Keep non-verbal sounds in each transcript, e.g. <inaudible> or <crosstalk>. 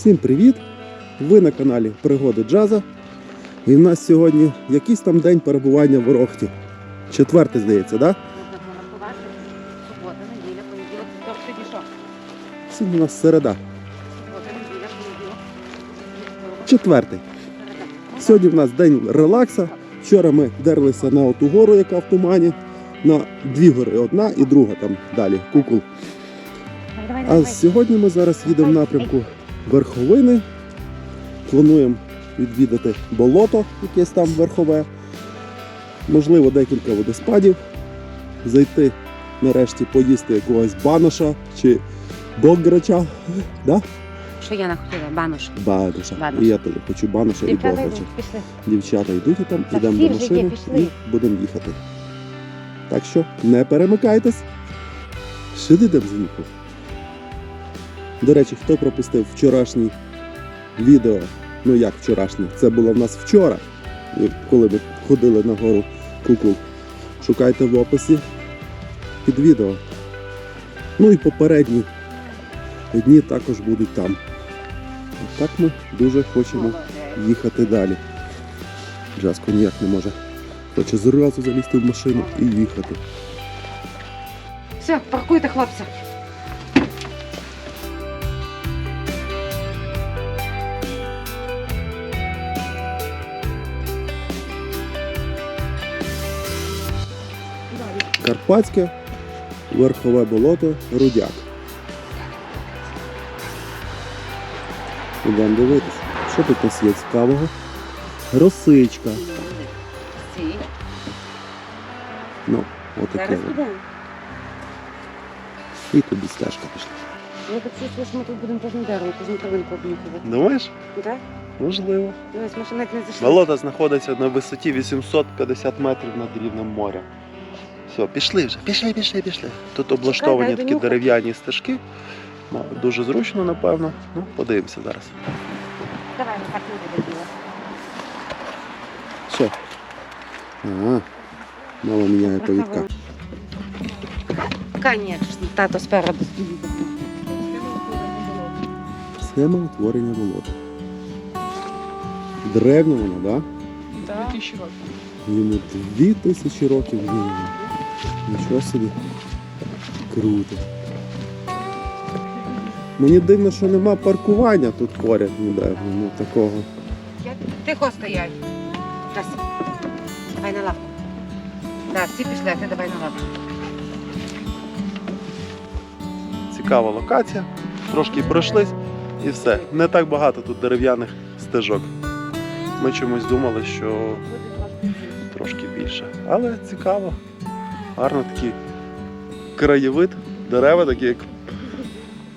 Всім привіт! Ви на каналі Пригоди Джаза. І в нас сьогодні якийсь там день перебування в Орохті. Четвертий, здається, так? Да? Субота, неділя, понеділок, сьогодні що? Сьогодні у нас середа. Четвертий. Сьогодні в нас день релакса. Вчора ми дерлися на оту гору, яка в тумані. На дві гори, одна і друга там далі, кукол. А сьогодні ми зараз їдемо в напрямку верховини. Плануємо відвідати болото, якесь там верхове. Можливо, декілька водоспадів. Зайти нарешті поїсти якогось баноша чи бограча. Да? Що я хотіла? Банош. Баноша. Банош. І я теж хочу баноша і Дівчата бограча. йдуть, пішли. Дівчата йдуть і там, Та йдемо до машини і будемо їхати. Так що не перемикайтесь. Сидите звідку. До речі, хто пропустив вчорашній відео? Ну як вчорашній? Це було в нас вчора, коли ми ходили на гору Кукул. Шукайте в описі під відео. Ну і попередні дні також будуть там. Так ми дуже хочемо їхати далі. Джаско ніяк не може. Хоче зразу залізти в машину і їхати. Все, паркуйте, хлопці. Карпатське, верхове болото, рудяк. Ідемо дивитися. Що тут у нас є цікавого? Росичка. Ну, отаке. І тобі стежка пішла. Я так чувствую, що ми тут будемо кожне дерево, кожну травинку обнюхувати. Думаєш? Так? Можливо. Дивись, ми ще навіть не зайшли. Болото знаходиться на висоті 850 метрів над рівнем моря. Все, пішли вже, пішли, пішли, пішли. Тут облаштовані такі дерев'яні стежки. Ну, Дуже зручно, напевно. Ну, подивимося зараз. Давай, ми так не буде Що? Ага. Мало міняє повідка. Конечно, тато спереду. Схема утворення болота. Древнє воно, так? Так. Да? Йому дві тисячі років. Нічого собі. Круто. Мені дивно, що нема паркування тут поряд ніде. Ну, такого. Тихо стоять. Раз. Давай на лавку. Так, всі пішли, а ти давай на лавку. Цікава локація. Трошки пройшлись і все. Не так багато тут дерев'яних стежок. Ми чомусь думали, що трошки більше. Але цікаво. Гарно такий краєвид, дерева такі, як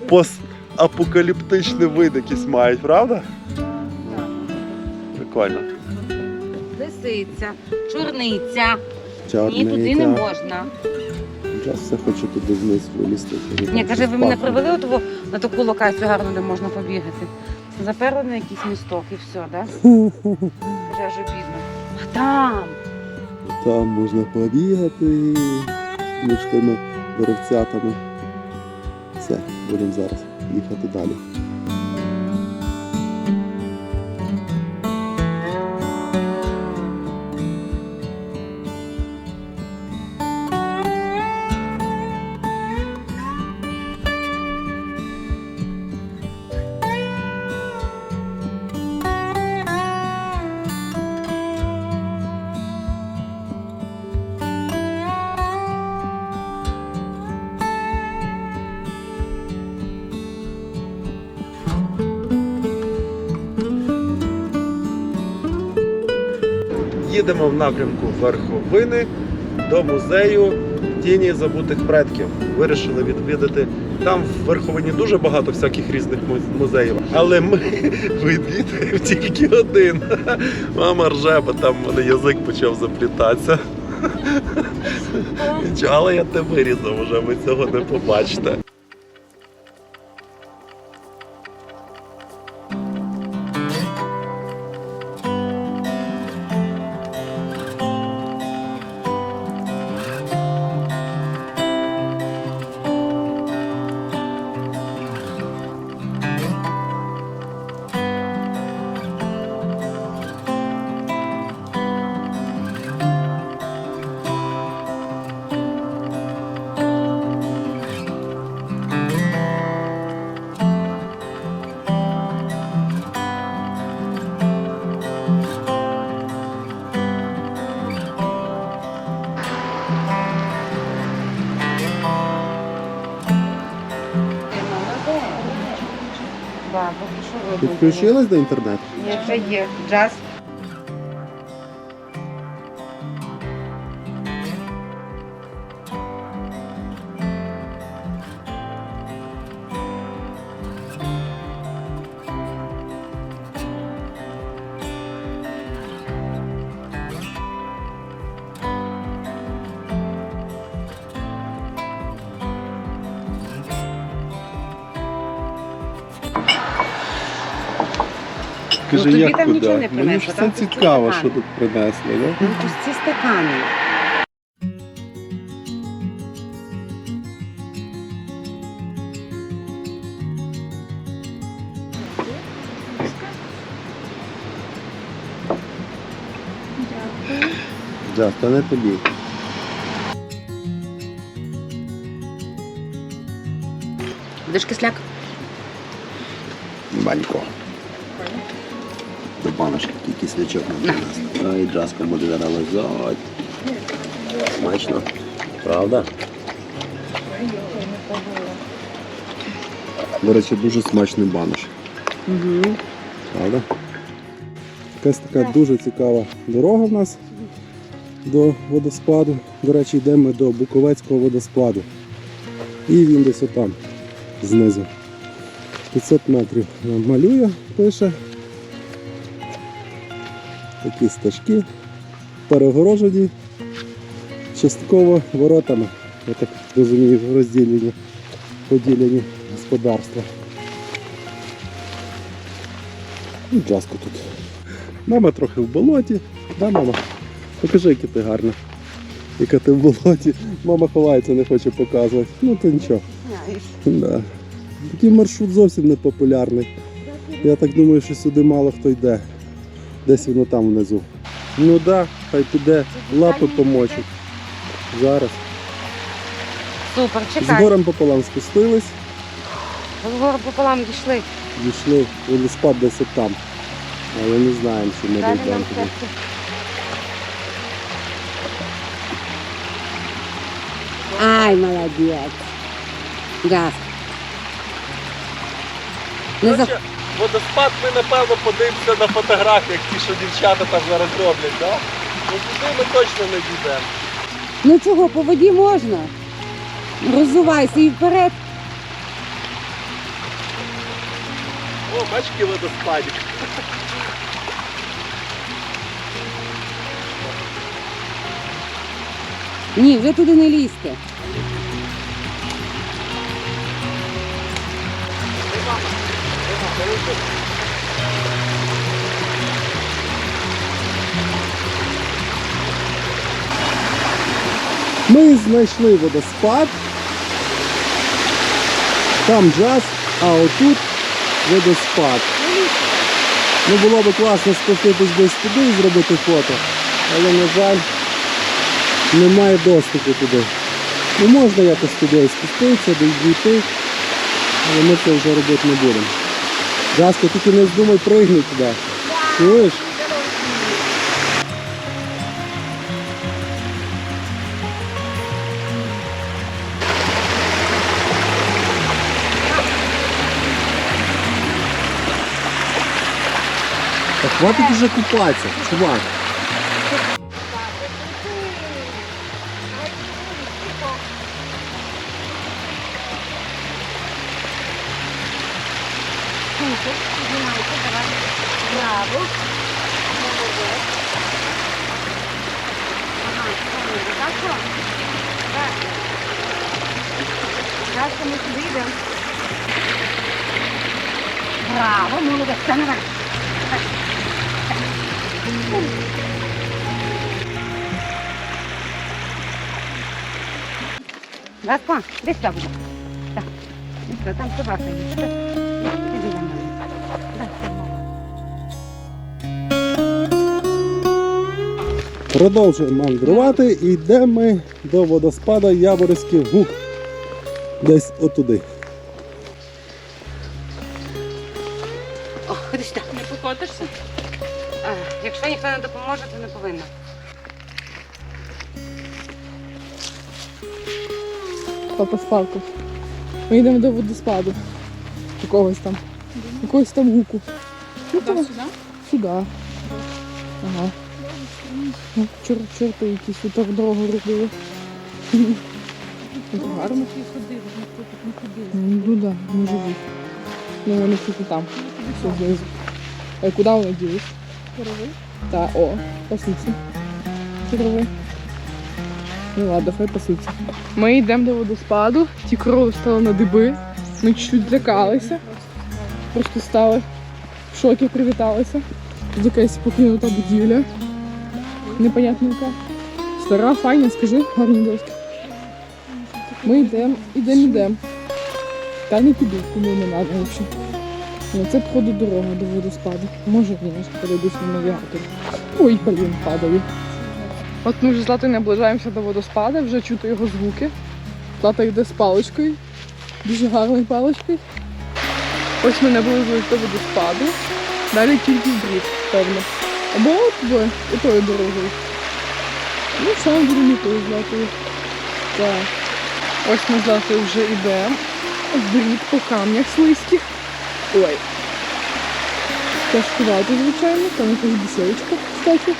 постапокаліптичний вид якийсь мають, правда? Прикольно. Лисиця, чорниця. Ні, туди не можна. Зараз все хочу туди вниз вилізти. Ні, каже, ви мене привели от во- на таку локацію гарну, де можна побігати. Заперли на якийсь місток і все, так? <laughs> Вже аж обідно. А там. Там можна побігати між тими деревцятами. Все, будемо зараз їхати далі. Їдемо в напрямку Верховини до музею Тіні забутих предків. Вирішили відвідати. Там в Верховині дуже багато всяких різних музеїв. Але ми <laughs> відвідаємо тільки один. <laughs> Мама рже, бо там в мене язик почав заплітатися. <laughs> Але я те вирізав уже, ви цього не побачите. Підключилась до інтернету? Ні, це є. Джаз. Кажи, тобі як там куди? нічого не Мені принесли, ж це там тільки цікаво, стакани. що тут принесли, да? Ну, пусті стакани. Да, то не тобі. Будеш кисляк? Банько. Баночки тільки кислячок На. принесли. Ой, джаска буде зараз. Смачно. Правда? До речі, дуже смачний банош. Угу. Правда? Якась така дуже цікава дорога в нас до водоспаду. До речі, йдемо ми до Буковецького водоспаду. І він десь отам, знизу. 500 метрів малює, пише. Такі стежки, перегорожені частково воротами. Я так розумію, розділені, поділені господарства. Ну, джаско тут. Мама трохи в болоті. Да, мама? Покажи, яка ти гарна. Яка ти в болоті. Мама ховається, не хоче показувати. Ну то нічого. Да. Такий маршрут зовсім не популярний. Я так думаю, що сюди мало хто йде. Десь воно там внизу. Ну так, да, хай піде, лапи помочуть. Зараз. Супер, З чекай. горем пополам спустились, Згору пополам дійшли. дійшли, водоспад десь там. Але не знаємо, чи ми дійдемо туди. Ай, молодець. Газ. Не за... Водоспад ми напевно подивимося на фотографіях, ті, що дівчата там зараз роблять, да? Ну туди ми точно не дійдемо. Ну чого, по воді можна? Роззувайся і вперед. О, бачки водоспадик. Ні, вже туди не лізьте. Ми знайшли водоспад. Там джаз, а отут водоспад. Ну було б класно спуститись десь туди і зробити фото. Але, на жаль, немає доступу туди. Ну можна якось туди спуститися, десь дійти, але ми це вже робити не будемо. Джаска, тільки не здумай пригни туди. Чуєш? Та хватить уже купатися, чувак. Наверх. Гаспа, десь сюди буде. Так. Десь Там собака. Продовжуємо мандрувати і йдемо ми до водоспада Яворівський гук. Десь отуди. Папа спалку. Ми йдемо до водоспаду. Якогось там. Якогось там гуку. Ну, Куди, сюди? сюди. Ага. Ну, чор, чорти якісь тут дорогу робили. Це гарно. Ну да, не живуть. Ну вони тільки там. Все знизу. А куди вони ділись? Та, о, пасуться. Трави. Ну ладно, хай пасуться. Ми йдемо до водоспаду, ті корови стали на диби. Ми чуть злякалися. Просто стали в шокі, привіталися. Тут якась покинута будівля. Непонятно яка. Стара, файна, скажи, гарні доски. Ми йдемо, йдемо, йдемо. Та не піду, куди не треба взагалі. Ну, це походу дорога до водоспаду. Може, може, подивлюсь на навігатор. Ой, блін, падаю. От ми вже з Златою наближаємося до водоспаду, вже чути його звуки. Злата йде з паличкою, дуже гарною паличкою. Ось ми наблизились до водоспаду. Далі тільки брід, певно. Або от би, отою дорогою. Ну, саме будемо тою з Златою. Так. Ось ми з Златою вже йдемо. Брід по камнях слизьких. Ой. Тяжкувати, звичайно, там якась бісовичка, кстати.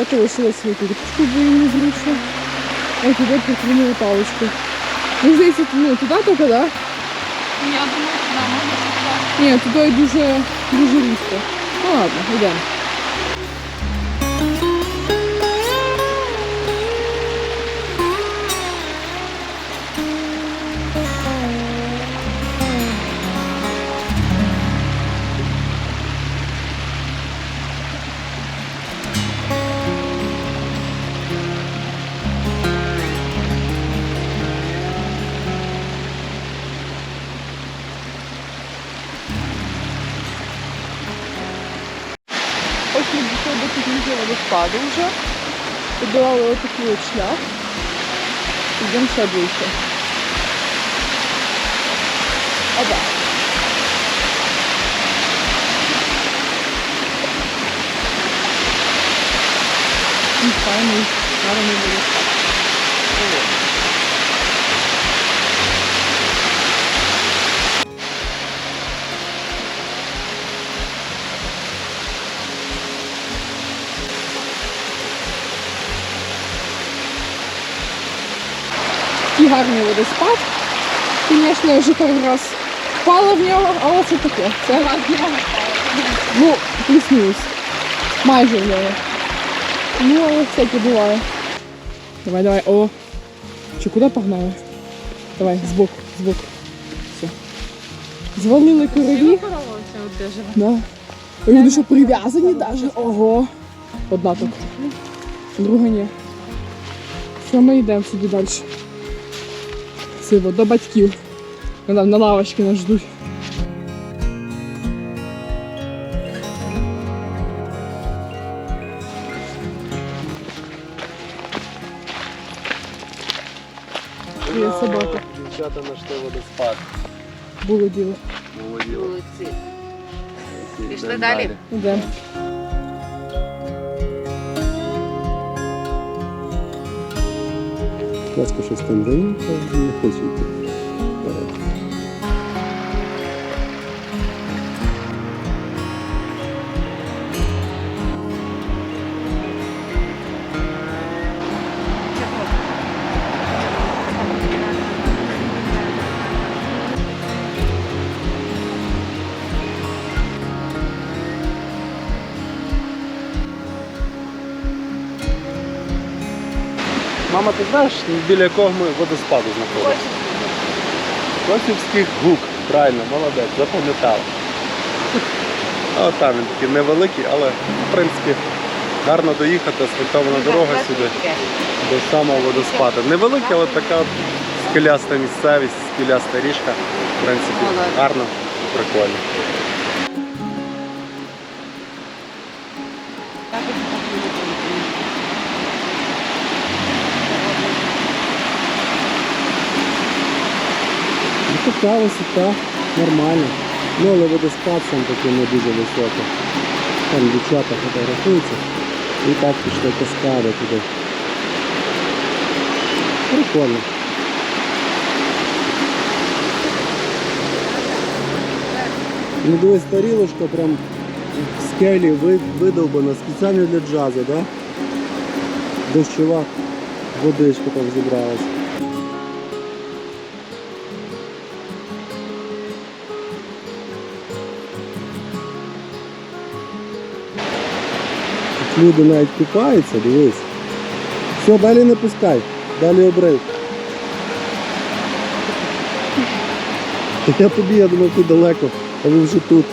А то лишила свою курточку, бо їй незручно. А туди прикинула паличку. Мені здається, ну, туди тільки, да? Я думаю, сюди можна сюди. Ні, туди дуже, дуже різко. Ну ладно, йдемо. Водоспаду вже. Подолали отакий от шлях. Ідемо ще ближче. Опа. І файний, гарний водоспад. Гарний водоспад. Звісно, я вже пару раз впала в нього, але це таке. Це ну, плюс-мінус. Майже в нього. Ну, але всяке буває. Давай, давай, о. Чи куди погнали? Давай, збоку, збоку. Все. Звалили от. Да. Люди що прив'язані навіть. Ого. Одна так. Друга ні. Що ми йдемо собі далі? Сиво, до батьків. Вони на лавочці нас ждуть. Є собака. Дівчата знайшли водоспад. Було діло. Було діло. Пішли далі. Йдемо. Ласка щось там заїхав, не хочу. Мама, ти знаєш, біля якого ми водоспаду знаходимося? Косівський гук. Правильно, молодець, запам'ятав. От там він такий невеликий, але в принципі гарно доїхати, асфальтована дорога сюди до самого водоспаду. Невеликий, але така от скеляста місцевість, скеляста річка. В принципі, гарно, прикольно. Така висота, нормально. Ну, але водоспад сам такий не дуже високий. Там дівчата фотографуються. І так пішли каскади туди. Прикольно. Ну дивись, тарілочка прям в скелі видовбана спеціально для джазу, да? Дощова водичка там зібралась. Люди навіть купаються, дивись. Все, далі не пускай, далі обрив. Я тобі, я думав, ти далеко, а ви вже тут.